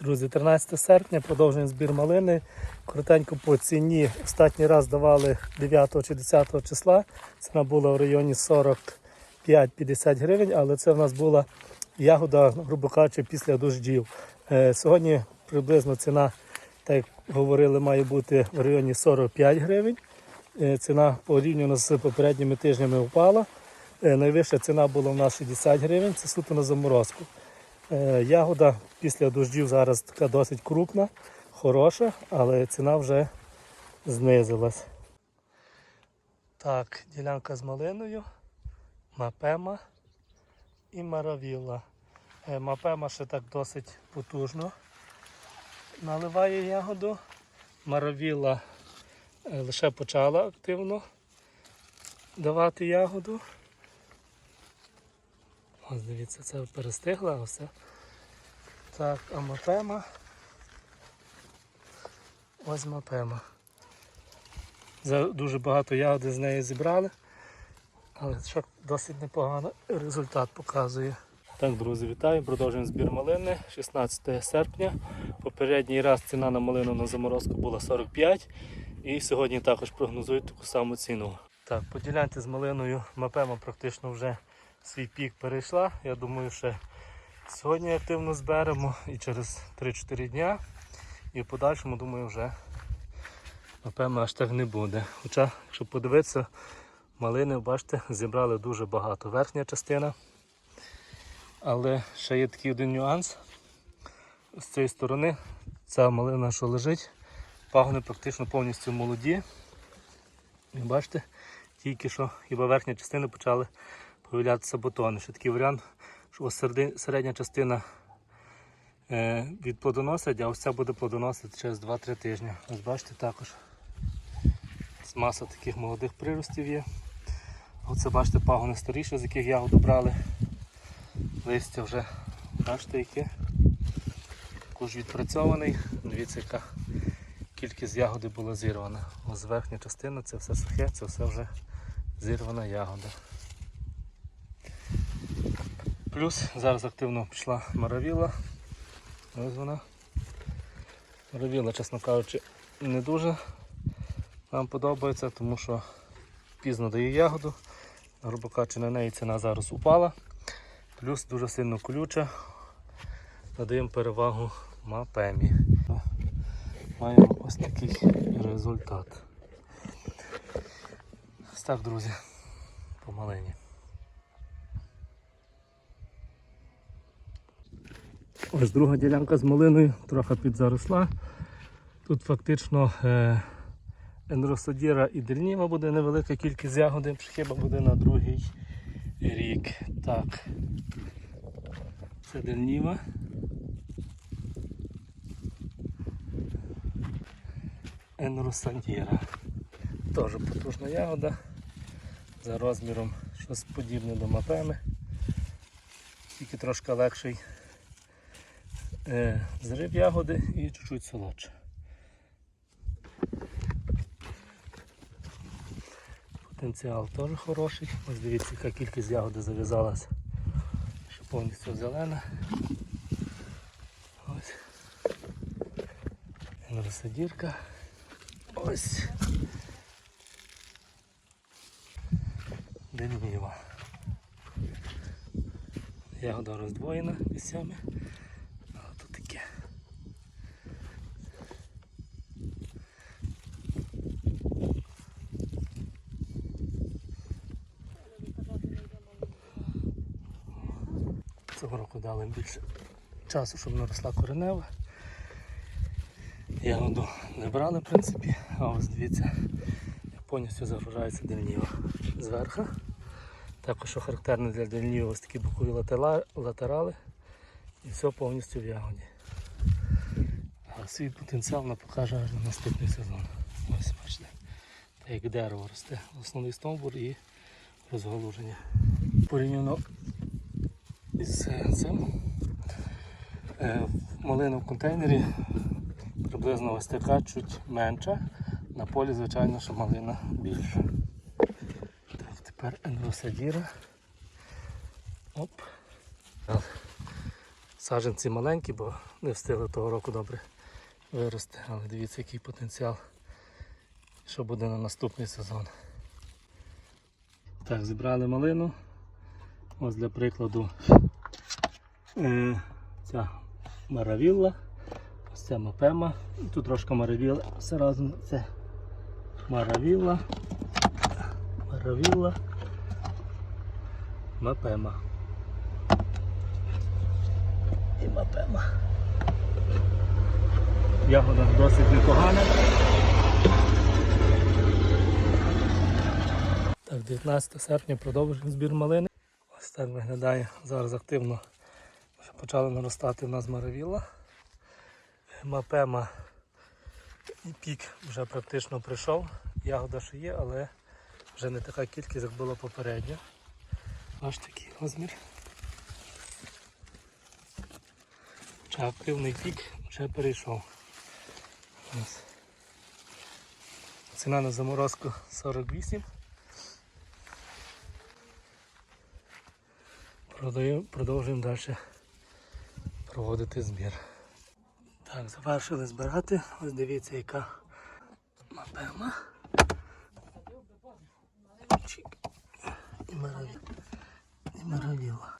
Друзі, 13 серпня продовжуємо збір малини. Коротенько по ціні. Останній раз давали 9 чи 10 числа. Ціна була в районі 45-50 гривень, але це в нас була ягода, грубо кажучи, після дождів. Е, Сьогодні приблизно ціна, так як говорили, має бути в районі 45 гривень. Е, Ціна порівняно з попередніми тижнями впала. Е, Найвища ціна була у нас 60 гривень, це суто на заморозку. Е, Ягода після дождів зараз така досить крупна, хороша, але ціна вже знизилась. Так, ділянка з малиною, мапема і маравіла. Е, Мапема ще так досить потужно наливає ягоду. Маравіла е, лише почала активно давати ягоду. Ось дивіться, це перестигла, все. Так, а мапема. Ось мапема. Дуже багато ягоди з неї зібрали, але що досить непогано результат показує. Так, друзі, вітаю. Продовжуємо збір малини 16 серпня. Попередній раз ціна на малину на заморозку була 45 і сьогодні також прогнозують таку саму ціну. Так, по ділянці з малиною мапема практично вже свій пік перейшла. Я думаю, що сьогодні активно зберемо і через 3-4 дня. І в подальшому, думаю, вже напевно аж так не буде. Хоча, якщо подивитися, малини, бачите, зібрали дуже багато. Верхня частина. Але ще є такий один нюанс. З цієї сторони ця малина, що лежить, пагони практично повністю молоді. І бачите, тільки що хіба верхня частина почали появлятися бутони. Ще такий варіант, що ось середня частина е, відплодоносить, а ось ця буде плодоносити через 2-3 тижні. Ось бачите також. Маса таких молодих приростів є. Оце бачите пагони старіші, з яких ягоду брали. Листя вже бачите яке. Також відпрацьований. Дивіться, яка кількість ягоди була зірвана. Ось верхня частина, це все сухе, це все вже зірвана ягода. Плюс зараз активно пішла маравіла. Ось вона. Маравіла, чесно кажучи, не дуже нам подобається, тому що пізно дає ягоду. Грубо кажучи, на неї ціна зараз упала. Плюс дуже сильно колюча. Надаємо перевагу мапемі. Маємо ось такий результат. Ось так, друзі, помалені. Ось друга ділянка з малиною, трохи підзаросла. Тут фактично е, енросодіра і дельніва буде невелика кількість ягоди, хіба буде на другий рік. Так. Це дельніва. Енросандіра. Теж потужна ягода. За розміром щось подібне до мапеми. Тільки трошки легший е, зрив ягоди і чуть-чуть солодше. Потенціал теж хороший. Ось дивіться, яка кількість ягоди зав'язалась. Ще повністю зелена. Ось. Розсадірка. Ось. Дельніва. Ягода роздвоєна місцями. А тут таке. Цього року дали більше часу, щоб наросла коренева. Ягоду не брали, в принципі, а ось дивіться, як повністю загружається дельніва зверху. Також що характерно для дельніва ось такі бокові латерали і все повністю в ягоді. А свій потенціал нам покаже аж на наступний сезон. Ось бачите, так як дерево росте. Основний стовбур і розгалуження. Порівняно із цим е, малина в контейнері приблизно ось така чуть менша. На полі, звичайно, що малина більша. Так, тепер енросадіра. Оп. Так. Саджанці маленькі, бо не встигли того року добре вирости. Але дивіться, який потенціал, що буде на наступний сезон. Так, зібрали малину. Ось для прикладу е, ця маравілла, ось ця мапема. Тут трошки маравілла, все разом це маравілла, маравілла, мапема. І мапема. Ягода досить непогана. Так, 19 серпня продовжуємо збір малини. Ось так виглядає. Зараз активно вже почали наростати в нас маравіла. Мапема і пік вже практично прийшов. Ягода ще є, але вже не така кількість, як була попередньо. Аж такий розмір. Хоча активний пік вже перейшов. Ціна на заморозку 48. Продаємо, продовжуємо далі проводити збір. Так, завершили збирати. Ось дивіться, яка мапема. І мировіла. І.